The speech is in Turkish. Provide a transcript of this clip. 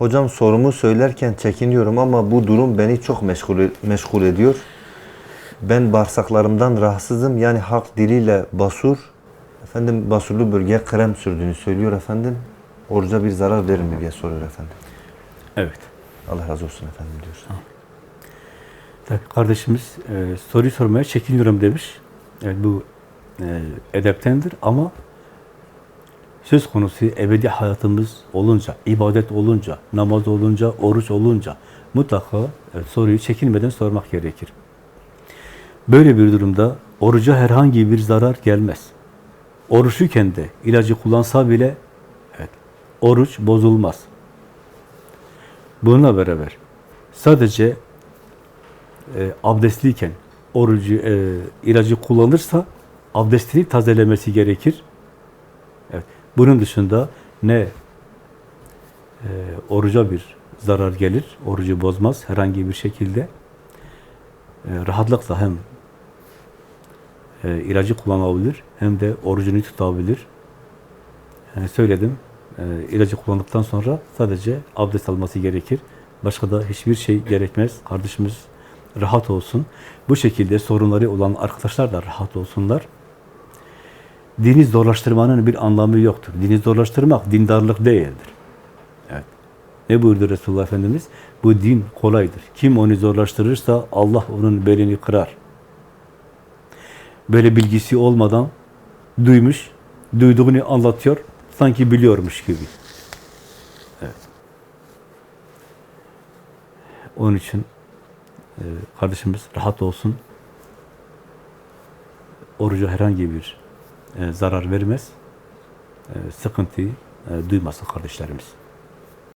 Hocam sorumu söylerken çekiniyorum ama bu durum beni çok meşgul, meşgul ediyor. Ben bağırsaklarımdan rahatsızım. Yani halk diliyle basur. Efendim basurlu bölgeye krem sürdüğünü söylüyor efendim. Oruca bir zarar verir mi diye soruyor efendim. Evet. Allah razı olsun efendim diyor. Tabii kardeşimiz e, soruyu sormaya çekiniyorum demiş. Evet bu e, edeptendir ama söz konusu ebedi hayatımız olunca, ibadet olunca, namaz olunca, oruç olunca mutlaka evet, soruyu çekinmeden sormak gerekir. Böyle bir durumda oruca herhangi bir zarar gelmez. Oruçluyken de ilacı kullansa bile evet, oruç bozulmaz. Bununla beraber sadece e, abdestliyken orucu, e, ilacı kullanırsa abdestini tazelemesi gerekir. Evet. Bunun dışında ne e, oruca bir zarar gelir, orucu bozmaz herhangi bir şekilde. E, rahatlıkla hem e, ilacı kullanabilir hem de orucunu tutabilir. Yani söyledim, e, ilacı kullandıktan sonra sadece abdest alması gerekir. Başka da hiçbir şey gerekmez. Kardeşimiz rahat olsun. Bu şekilde sorunları olan arkadaşlar da rahat olsunlar. Dini zorlaştırmanın bir anlamı yoktur. Dini zorlaştırmak dindarlık değildir. Evet. Ne buyurdu Resulullah Efendimiz? Bu din kolaydır. Kim onu zorlaştırırsa Allah onun belini kırar. Böyle bilgisi olmadan duymuş, duyduğunu anlatıyor, sanki biliyormuş gibi. Evet. Onun için e, kardeşimiz rahat olsun. Oruca herhangi bir zarar vermez. E, sıkıntıyı e, duymasın kardeşlerimiz.